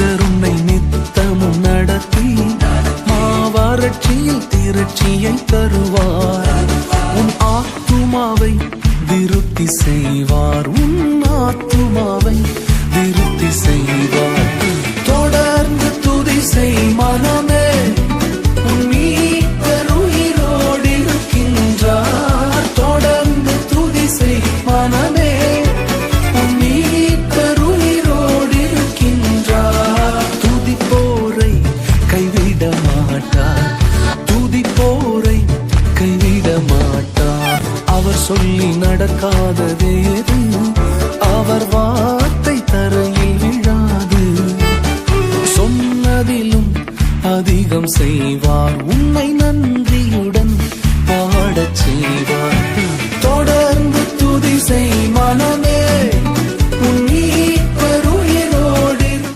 கத்தருன்னை நித்தமும் நடத்தி மாவாரட்சியில் திரட்சியை தருவார். உன் ஆத்துமாவை விருத்தி செய்வார். உன் சொல்லி நடக்காதது அவர் வார்த்தை தரையில் விழாது. சொன்னதிலும் அதிகம் செய்வார். உன்னை நன்றியுடன் பாடச் செய்வார்.